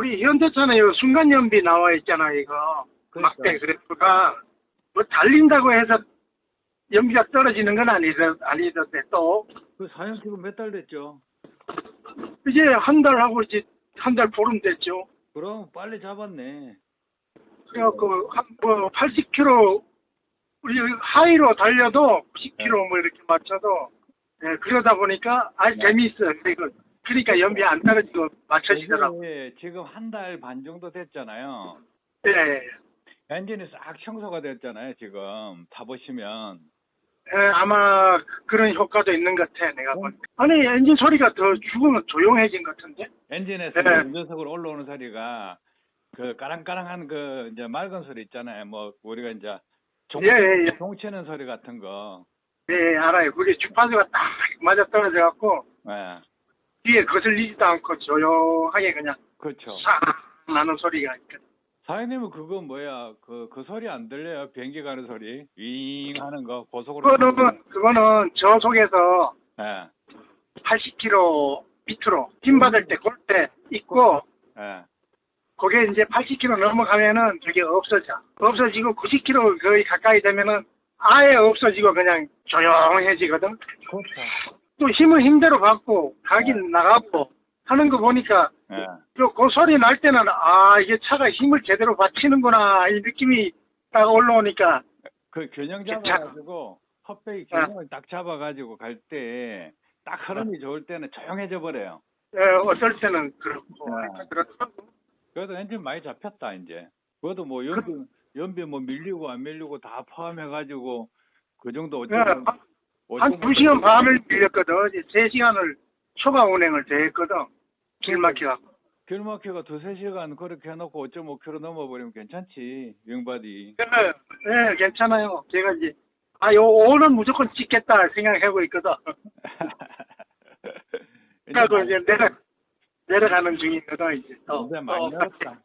우리 현대차는 요 순간연비 나와 있잖아, 이거. 그러니까. 막대 그래프가. 뭐 달린다고 해서 연비가 떨어지는 건 아니더, 아니던데, 또. 그 사용 기간 몇달 됐죠? 이제 한 달 하고 이제 한 달 보름 됐죠. 그럼 빨리 잡았네. 그래갖고, 한, 뭐, 80km, 우리 하이로 달려도 90km 뭐 이렇게 맞춰도, 예, 그러다 보니까, 아 재미있어요. 이거. 그러니까 연비 안 떨어지고 맞춰지더라고. 이게 지금 한 달 반 정도 됐잖아요. 예, 엔진이 싹 청소가 됐잖아요, 지금. 타보시면. 예, 아마 그런 효과도 있는 것 같아, 내가 본. 아니, 엔진 소리가 더 죽으면 조용해진 것 같은데? 엔진에서 네. 운전석으로 올라오는 소리가 그 까랑까랑한 그 이제 맑은 소리 있잖아요. 뭐 우리가 이제 종, 예, 예, 예. 종치는 소리 같은 거. 예, 알아요. 그게 주파수가 딱 맞아 떨어져 갖고, 예. 뒤에 거슬리지도 않고 조용하게 그냥 그렇죠. 싹 나는 소리가 있거든. 사장님은 그거 뭐야? 그, 그 소리 안 들려요? 비행기 가는 소리? 윙 하는 거, 고속으로. 그거는, 그거는 저 속에서 예, 80km 밑으로 힘 받을 때 골 때 있고, 예. 그게 이제 80km 넘어가면은 그게 없어져. 없어지고 90km 거의 가까이 되면은 아예 없어지고 그냥 조용해지거든. 그렇죠. 또 힘은 힘대로 받고 가긴 나가고 하는 거 보니까 예. 또그 소리 날 때는 아 이게 차가 힘을 제대로 받치는구나 이 느낌이 딱 올라오니까 그 균형. 잡아가지고, 헛배기 균형을 딱 잡아가지고 갈 때, 딱 흐름이 좋을 때는 조용해져 버려요. 예, 어떨 때는 그렇고 네. 그렇더라고. 그래도 엔진 많이 잡혔다, 이제. 그것도 뭐 연비, 연비 뭐 밀리고 안 밀리고 다 포함해가지고, 그 정도 예, 어쩌고. 한 두 시간 반을 빌렸거든. 어제 세 시간을 초과 운행을 대했거든. 길 막혀갖고. 길 막혀가 두세 시간 그렇게 해놓고 5.5km 넘어버리면 괜찮지, 윙바디. 예, 예, 괜찮아요. 제가 이제 아, 요 오는 무조건 찍겠다 생각하고 있거든. 그래서 이제 내려 내려가는 중이거든 이제. 또, 이제 많이 또 늘었다.